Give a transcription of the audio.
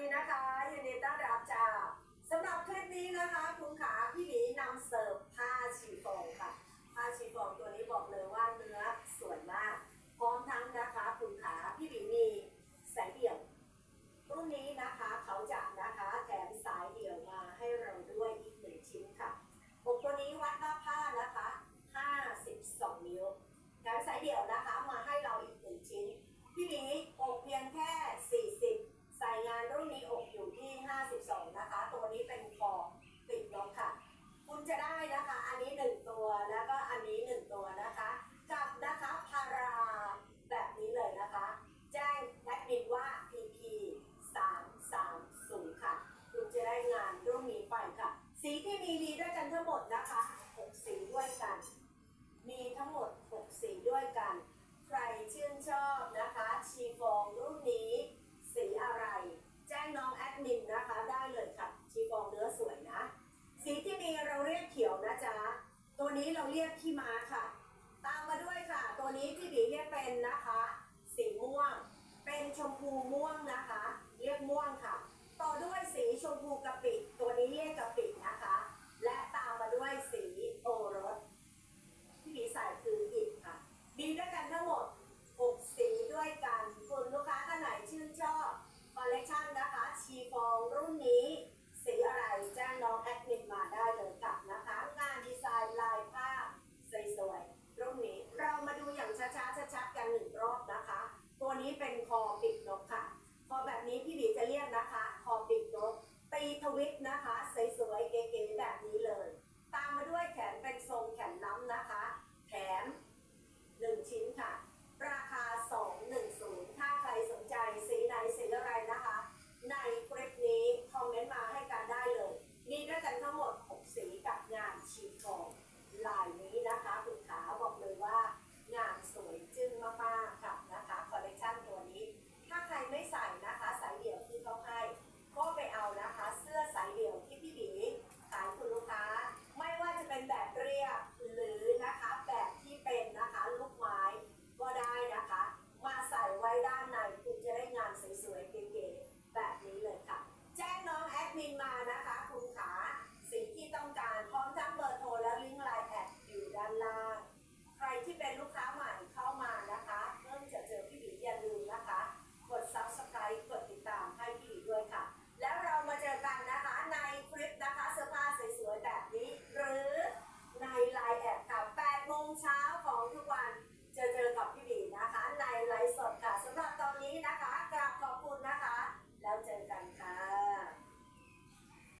ดีนะคะยินดีต้อนรับจ้าสำหรับคลิปนี้นะคะ คุณขาพี่ มีดีด้วยกันทั้งหมดนะคะ6สีด้วยกัน มีทั้งหมด6สีด้วยกัน ใครชื่นชอบนะคะ ชีฟองรุ่นนี้ สีอะไร แจ้งน้องแอดมินนะคะได้เลยค่ะ ชีฟองเนื้อสวยนะ สีที่มีเราเรียกเขียวนะจ๊ะ ตัวนี้เราเรียกที่มาค่ะ ตามมาด้วยค่ะ ตัวนี้ที่บีเรียกเป็นนะคะ สีม่วง เป็นชมพูม่วงนะคะ como que